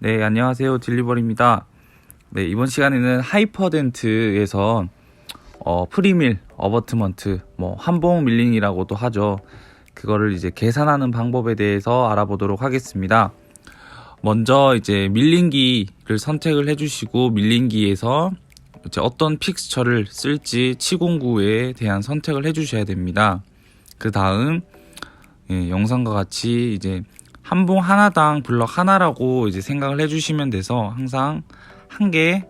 네, 안녕하세요. 딜리버리입니다. 네, 이번 시간에는 하이퍼덴트에서 어, 프리밀, 어버트먼트, 뭐 한봉 밀링이라고도 하죠. 그거를 이제 계산하는 방법에 대해서 알아보도록 하겠습니다. 먼저 이제 밀링기를 선택을 해주시고 밀링기에서 이제 어떤 픽스처를 쓸지 치공구에 대한 선택을 해주셔야 됩니다. 그 다음 예, 영상과 같이 이제 한 봉 하나당 블럭 하나라고 이제 생각을 해주시면 돼서 항상 한 개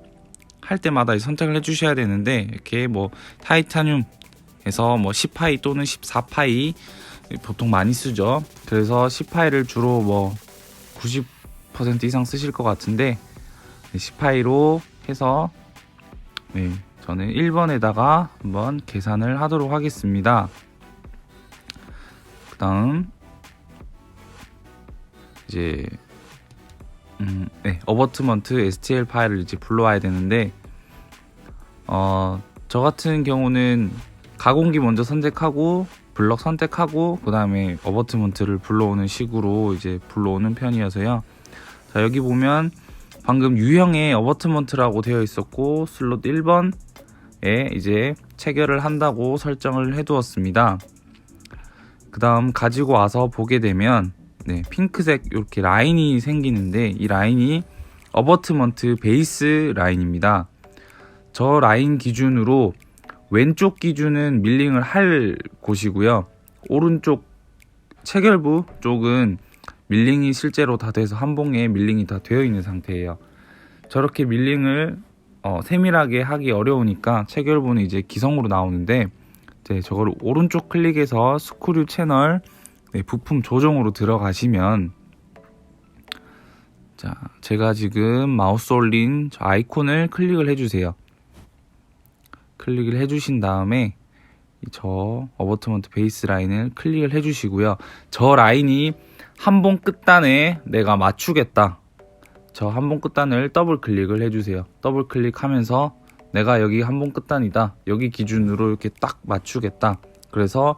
할 때마다 선택을 해주셔야 되는데 이렇게 뭐 타이타늄에서 뭐 10파이 또는 14파이 보통 많이 쓰죠. 그래서 10파이를 주로 뭐 90% 이상 쓰실 것 같은데 10파이로 해서 네, 저는 1번에다가 한번 계산을 하도록 하겠습니다. 그 다음 이제 음, 네, 어버트먼트 STL 파일을 이제 불러와야 되는데 어, 저 같은 경우는 가공기 먼저 선택하고 블럭 선택하고 그 다음에 어버트먼트를 불러오는 식으로 이제 불러오는 편이어서요. 자 여기 보면 방금 유형의 어버트먼트라고 되어 있었고 슬롯 1번에 이제 체결을 한다고 설정을 해두었습니다. 그 다음 가지고 와서 보게 되면 네, 핑크색 이렇게 라인이 생기는데 이 라인이 어버트먼트 베이스 라인입니다. 저 라인 기준으로 왼쪽 기준은 밀링을 할 곳이고요. 오른쪽 체결부 쪽은 밀링이 실제로 다 돼서 한 봉에 밀링이 다 되어 있는 상태예요. 저렇게 밀링을 어, 세밀하게 하기 어려우니까 체결부는 이제 기성으로 나오는데 이제 저거를 오른쪽 클릭해서 스크류 채널 네, 부품 조정으로 들어가시면 자 제가 지금 마우스 올린 저 아이콘을 클릭을 해주세요. 클릭을 해주신 다음에 저 어버트먼트 베이스 라인을 클릭을 해주시고요. 저 라인이 한번 끝단에 내가 맞추겠다. 저한번 끝단을 더블 클릭을 해주세요. 더블 클릭하면서 내가 여기 한번 끝단이다. 여기 기준으로 이렇게 딱 맞추겠다. 그래서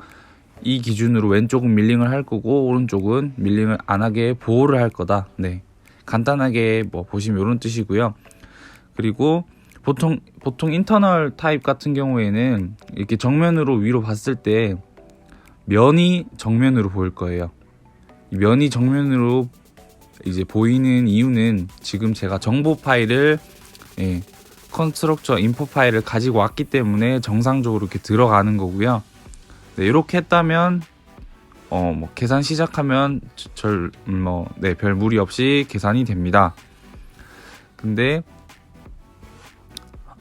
이 기준으로 왼쪽은 밀링을 할 거고 오른쪽은 밀링을 안 하게 보호를 할 거다. 네. 간단하게 뭐 보시면 이런 뜻이고요. 그리고 보통 보통 인터널 타입 같은 경우에는 이렇게 정면으로 위로 봤을 때 면이 정면으로 보일 거예요. 이 면이 정면으로 이제 보이는 이유는 지금 제가 정보 파일을 예, 컨스트럭처 인포 파일을 가지고 왔기 때문에 정상적으로 이렇게 들어가는 거고요. 네, 이렇게 했다면 어, 뭐 계산 시작하면 절 뭐 네 별 무리 없이 계산이 됩니다. 근데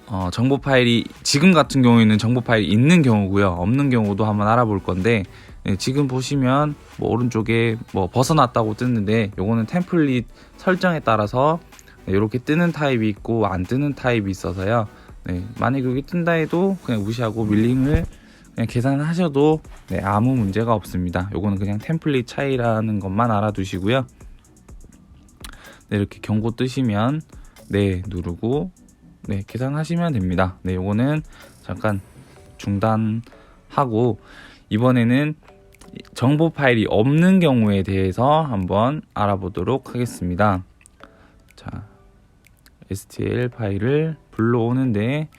어, 정보 파일이 지금 같은 경우에는 정보 파일이 있는 경우고요. 없는 경우도 한번 알아볼 건데 네, 지금 보시면 뭐 오른쪽에 뭐 벗어났다고 뜨는데 요거는 템플릿 설정에 따라서 네, 이렇게 뜨는 타입이 있고 안 뜨는 타입이 있어서요. 네, 만약 여기 뜬다 해도 그냥 무시하고 밀링을 계산을 하셔도 네, 아무 문제가 없습니다. 요거는 그냥 템플릿 차이라는 것만 알아두시고요. 네, 이렇게 경고 뜨시면 네 누르고 네 계산하시면 됩니다. 네 요거는 잠깐 중단하고 이번에는 정보 파일이 없는 경우에 대해서 한번 알아보도록 하겠습니다. 자, STL 파일을 불러오는데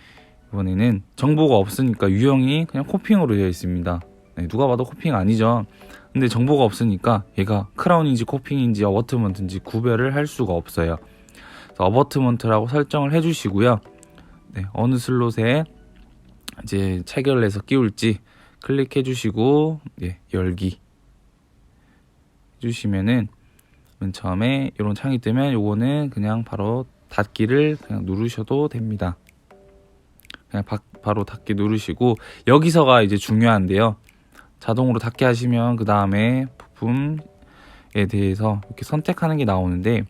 이번에는 정보가 없으니까 유형이 그냥 코핑으로 되어 있습니다. 네, 누가 봐도 코핑 아니죠. 근데 정보가 없으니까 얘가 크라운인지 코핑인지 어버트먼트인지 구별을 할 수가 없어요. 어버트먼트라고 설정을 해주시고요. 네, 어느 슬롯에 이제 체결을 해서 끼울지 클릭해 주시고 네, 열기 해주시면은 맨 처음에 이런 창이 뜨면 요거는 그냥 바로 닫기를 그냥 누르셔도 됩니다. 그냥 바, 바로 닫기 누르시고 여기서가 이제 중요한데요. 자동으로 닫게 하시면 그 다음에 부품에 대해서 이렇게 선택하는 게 나오는데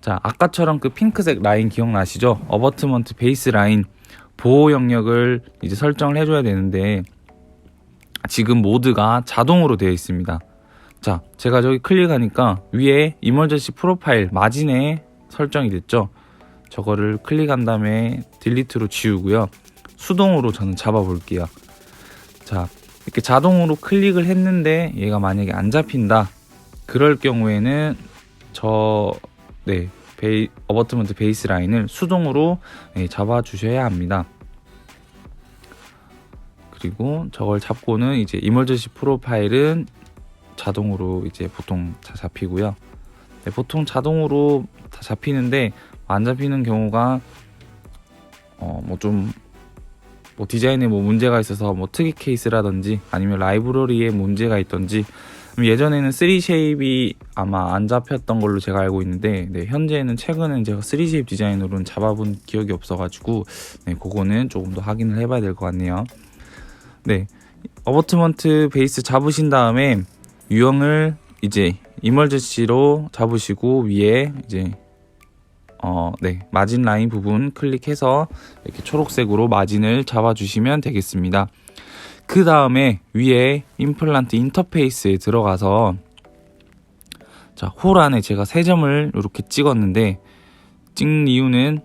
자 아까처럼 그 핑크색 라인 기억나시죠? 어버트먼트 베이스 라인 보호 영역을 이제 설정을 해줘야 되는데 지금 모드가 자동으로 되어 있습니다. 자 제가 저기 클릭하니까 위에 이멀전시 프로파일 마진에 설정이 됐죠. 저거를 클릭한 다음에 딜리트로 지우고요. 수동으로 저는 잡아 볼게요. 자 이렇게 자동으로 클릭을 했는데 얘가 만약에 안 잡힌다. 그럴 경우에는 저 네, 베이, 어버트먼트 베이스 라인을 수동으로 네, 잡아 주셔야 합니다. 그리고 저걸 잡고는 이제 이멀전시 프로파일은 자동으로 이제 보통 다 잡히고요. 네, 보통 자동으로 다 잡히는데 안 잡히는 경우가 어 뭐좀뭐 디자인에 뭐 문제가 있어서 뭐 특이 케이스라든지 아니면 라이브러리에 문제가 있던지 예전에는 3 쉐입이 아마 안 잡혔던 걸로 제가 알고 있는데 네, 현재는 최근엔 제가 3 쉐입 디자인으로는 잡아본 기억이 없어가지고 네, 그거는 조금 더 확인을 해봐야 될 것 같네요. 네, 어버트먼트 베이스 잡으신 다음에 유형을 이제 이멀전시로 잡으시고 위에 이제 어, 네, 마진 라인 부분 클릭해서 이렇게 초록색으로 마진을 잡아주시면 되겠습니다. 그 다음에 위에 임플란트 인터페이스에 들어가서 자, 홀 안에 제가 세 점을 이렇게 찍었는데 찍는 이유는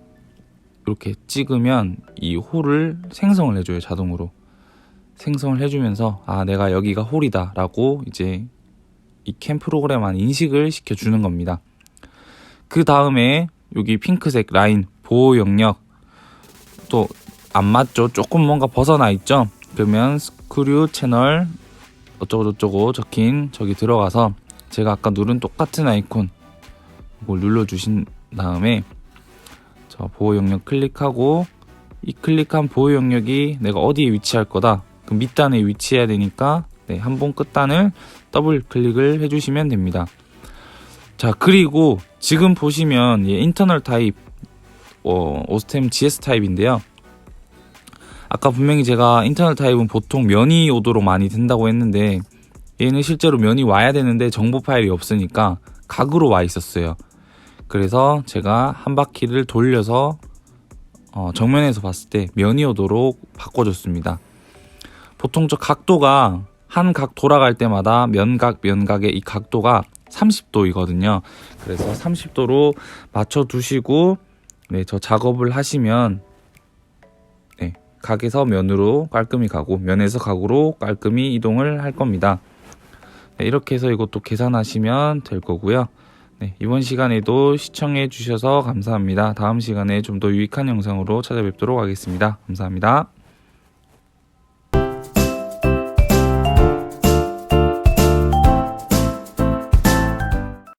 이렇게 찍으면 이 홀을 생성을 해줘요 자동으로 생성을 해주면서 아 내가 여기가 홀이다 라고 이제 이 캠 프로그램 안 인식을 시켜주는 겁니다. 그 다음에 여기 핑크색 라인 보호 영역 또 안 맞죠? 조금 뭔가 벗어나 있죠? 그러면 스크류 채널 어쩌고저쩌고 적힌 저기 들어가서 제가 아까 누른 똑같은 아이콘 이걸 눌러주신 다음에 저 보호 영역 클릭하고 이 클릭한 보호 영역이 내가 어디에 위치할 거다 그 밑단에 위치해야 되니까 네, 한 번 끝단을 더블 클릭을 해주시면 됩니다. 자 그리고 지금 보시면 이 인터널 타입 어, 오스템 GS 타입인데요. 아까 분명히 제가 인터널 타입은 보통 면이 오도록 많이 된다고 했는데 얘는 실제로 면이 와야 되는데 정보 파일이 없으니까 각으로 와 있었어요. 그래서 제가 한 바퀴를 돌려서 어, 정면에서 봤을 때 면이 오도록 바꿔줬습니다. 보통 저 각도가 한 각 돌아갈 때마다 면각 면각의 이 각도가 30도이거든요. 그래서 30도로 맞춰 두시고 네, 저 작업을 하시면 네, 각에서 면으로 깔끔히 가고 면에서 각으로 깔끔히 이동을 할 겁니다. 네, 이렇게 해서 이것도 계산하시면 될 거고요. 네, 이번 시간에도 시청해 주셔서 감사합니다. 다음 시간에 좀 더 유익한 영상으로 찾아뵙도록 하겠습니다. 감사합니다.